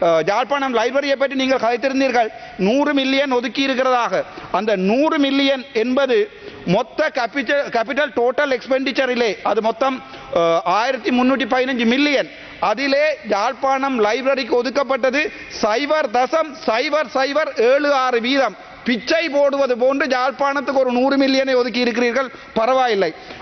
அஹ், யாழ்ப்பாணம் லைப்ரரியை பற்றி நீங்கள் கதைத்திருந்தீர்கள். நூறு மில்லியன் ஒதுக்கி இருக்கிறதாக. அந்த நூறு மில்லியன் என்பது மொத்த கேபிட்டல் கேபிட்டல் டோட்டல் எக்ஸ்பெண்டிச்சரிலே அது மொத்தம் ஆயிரத்தி முன்னூற்றி பதினஞ்சு மில்லியன். அதிலே யாழ்ப்பாணம் லைப்ரரிக்கு ஒதுக்கப்பட்டது சைபர் தசம் சைபர் சைபர் ஏழு ஆறு வீதம். பிச்சை போடுவது போன்று யாழ்ப்பாணத்துக்கு ஒரு நூறு மில்லியனை ஒதுக்கி இருக்கிறீர்கள். பரவாயில்லை.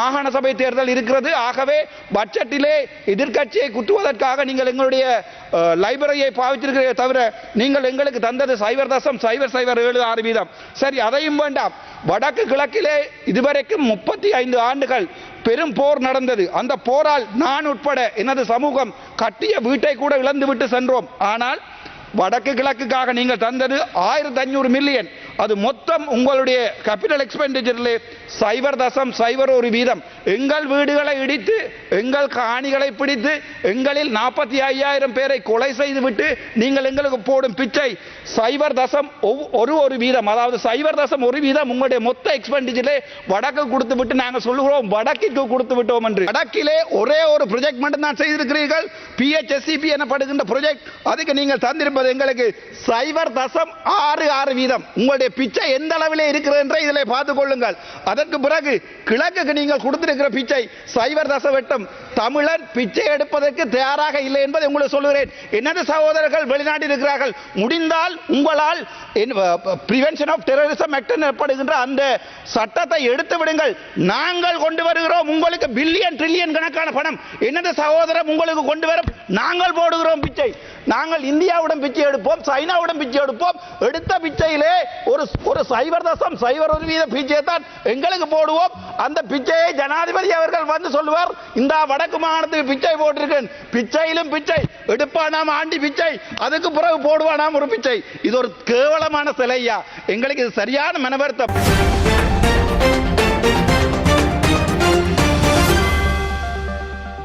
மாகாண சபை தேர்தல் இருக்கிறது. ஆகவே பட்ஜெட்டிலே எதிர்க்கட்சியை குத்துவதற்காக நீங்கள் எங்களுடைய லைப்ரரியை பாவிச்சிருக்கிறதே தவிர நீங்கள் எங்களுக்கு தந்தது சைவர் தசம் சைவர் சைவர் ஏழு ஆறு வீதம். சரி அதையும் வேண்டாம். வடக்கு கிழக்கிலே இதுவரைக்கும் முப்பத்தி ஐந்து ஆண்டுகள் பெரும் போர் நடந்தது. அந்த போரால் நான் உட்பட எனது சமூகம் கட்டிய வீட்டை கூட இழந்துவிட்டு சென்றோம். ஆனால் வடக்கு கிழக்குக்காக நீங்கள் தந்தது ஆயிரத்தி ஐநூறு மில்லியன் அது மொத்தம் உங்களுடைய கேபிட்டல் எக்ஸ்பெண்டிச்சரிலே சைபர் தசம் சைபர் ஒரு வீதம். எங்கள் வீடுகளை இடித்து எங்கள் காணிகளை பிடித்து எங்களில் நாற்பத்தி ஐயாயிரம் பேரை கொலை செய்துவிட்டு நீங்கள் எங்களுக்கு போடும் பிச்சை. சைபர் தசம் ஒரு ஒரு வீதம் அதாவது சைபர் தசம் ஒரு வீதம் உங்களுடைய மொத்த எக்ஸ்பெண்டிச்சரே வடக்கு கொடுத்து விட்டு நாங்கள் சொல்லுகிறோம் வடக்கிற்கு கொடுத்து விட்டோம் என்று. வடக்கிலே ஒரே ஒரு ப்ரொஜெக்ட் மட்டும் தான் செய்திருக்கிறீர்கள் பிஹெச்எஸ்சிபி எனப்படுகின்ற ப்ரொஜெக்ட் அதுக்கு நீங்கள் தந்திருப்பது எங்களுக்கு சைபர் தசம் ஆறு ஆறு வீதம். உங்களுடைய பிச்சை எந்த அளவிலே இருக்கிறது என்றை இதில் பார்த்துக் கொள்ளுங்கள். அதற்கு பிறகு கிழக்குக்கு நீங்கள் கொடுத்து இருக்கிற பிச்சை சைவர் தச வெட்டம் தமிழன் பிச்சை எடுப்பதற்கு தயாராக இல்லை என்பதை உங்களுக்கு சொல்லுகிறேன். எனது சகோதரர்கள் வெளிநாட்டில் இருக்கிறார்கள்? முடிந்தால் உங்களால் பிரிவென்ஷன் ஆஃப் டெரரிசம் ஆக்ட் எனப்படுகின்ற அந்த சட்டத்தை எடுத்து விடுங்கள். நாங்கள் கொண்டு வருகிறோம் உங்களுக்கு பில்லியன் ட்ரில்லியன் கணக்கான பணம். எனது சகோதரம் உங்களுக்கு கொண்டு வரும்? நாங்கள் போடுகிறோம் பிச்சை. நாங்கள் இந்தியாவுடன் பிச்சை எடுப்போம் சைனாவுடன் பிச்சை எடுப்போம். எடுத்த பிச்சையிலே ஒரு ஒரு சைபர் தசம் சைபர் வீத பிச்சையை தான் எங்களுக்கு போடுவோம். அந்த பிச்சையை ஜனாதிபதி அவர்கள் வந்து சொல்லுவார். இந்த வட வடக்கு மாகாணத்துக்கு பிச்சை போட்டிருக்கேன். பிச்சையிலும் பிச்சை. எடுப்பானாம் ஆண்டி பிச்சை. அதுக்கு பிறகு போடுவானாம் ஒரு பிச்சை. இது ஒரு கேவலமான சிலையா? எங்களுக்கு இது சரியான மனவருத்தம்.